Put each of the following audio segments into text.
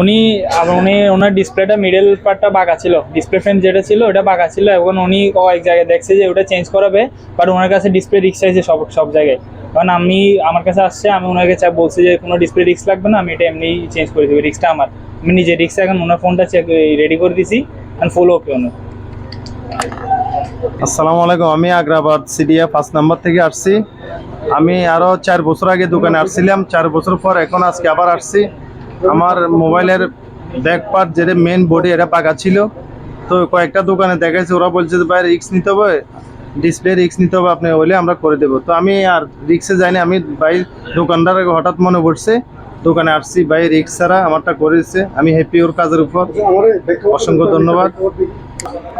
উনি উনি, ওনার ডিসপ্লেটা মিডল পার্টটা বাঁকা ছিল। ডিসপ্লে ফ্রেম যেটা ছিল, ওটা বাঁকা ছিল। এখন উনি কয়েক জায়গায় দেখছে যে ওটা চেঞ্জ করাবে বাট ওনার কাছে ডিসপ্লে রিক্স চাইছে সব সব জায়গায়। কারণ আমি, আমার কাছে আসছে, আমি ওনাকে চা, বলছি যে কোনো ডিসপ্লে রিক্স লাগবে না, আমি এটা এমনি চেঞ্জ করে দেবো রিক্সটা আমার। আমি নিজে রিক্সটা এখন ওনার ফোনটা চেক রেডি করে দিছি অ্যান্ড ফুল ওকে ওনার আসসালামু আলাইকুম, আমি আগ্রাবাদ সিডিয়া পাঁচ নাম্বার থেকে আসছি। আমি আরও চার বছর আগে দোকানে আসছিলাম, চার বছর পর এখন আজকে আবার আসছি। আমার মোবাইলের ব্যাক পার্ট যেটা মেন বডি এটা পাকা ছিল। তো কয়েকটা দোকানে দেখাইছে, ওরা বলছে যে, ভাই রিক্স নিতে হবে ডিসপ্লে রিক্স নিতে হবে, আপনি হলে আমরা করে দেবো। তো আমি আর রিক্সে যাইনি, আমি ভাই দোকানদার হঠাৎ মনে পড়ছে, দোকানে আসছি, ভাই রিক্স ছাড়া আমারটা করে দিচ্ছে। আমি হ্যাপি ওর কাজের উপর। অসংখ্য ধন্যবাদ।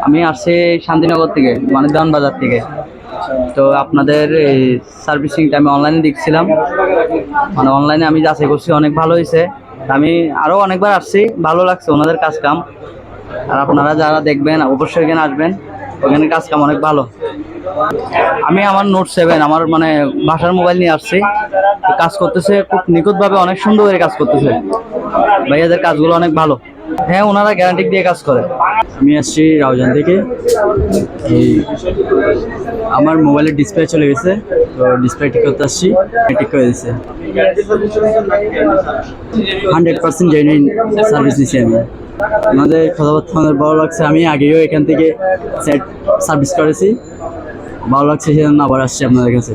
আমি আসছি শান্তিনগর থেকে মানে বাজার থেকে। তো আপনাদের এই সার্ভিসিংটা আমি অনলাইনে দেখছিলাম। মানে অনলাইনে আমি যাচাই করছি, অনেক ভালো হয়েছে। আমি আরও অনেকবার আসছি, ভালো লাগছে ওনাদের কাজ কাম। আর আপনারা যারা দেখবেন, অবশ্যই এখানে আসবেন। ওখানে কাজ কাম অনেক ভালো। আমি আমার নোট সেভেন আমার মানে ভাষার মোবাইল নিয়ে আসছি। কাজ করতেছে খুব নিখুঁতভাবে, অনেক সুন্দর করে কাজ করতেছে। ভাইয়াদের কাজগুলো অনেক ভালো। হ্যাঁ ওনারা গ্যারান্টি দিয়ে কাজ করে। আমি আসছি রাউজান থেকে। আমার মোবাইলের ডিসপ্লে চলে গেছে, তো ডিসপ্লে ঠিক করতে আসছি, ঠিক করে দিয়েছে হান্ড্রেড পার্সেন্ট জেনুইন সার্ভিস দিচ্ছি আমি। আমাদের কথাবার্তা আমাদের ভালো লাগছে। আমি আগেও এখান থেকে সেট সার্ভিস করেছি। ভালো লাগছে সেজন্য আবার আসছি আপনাদের কাছে।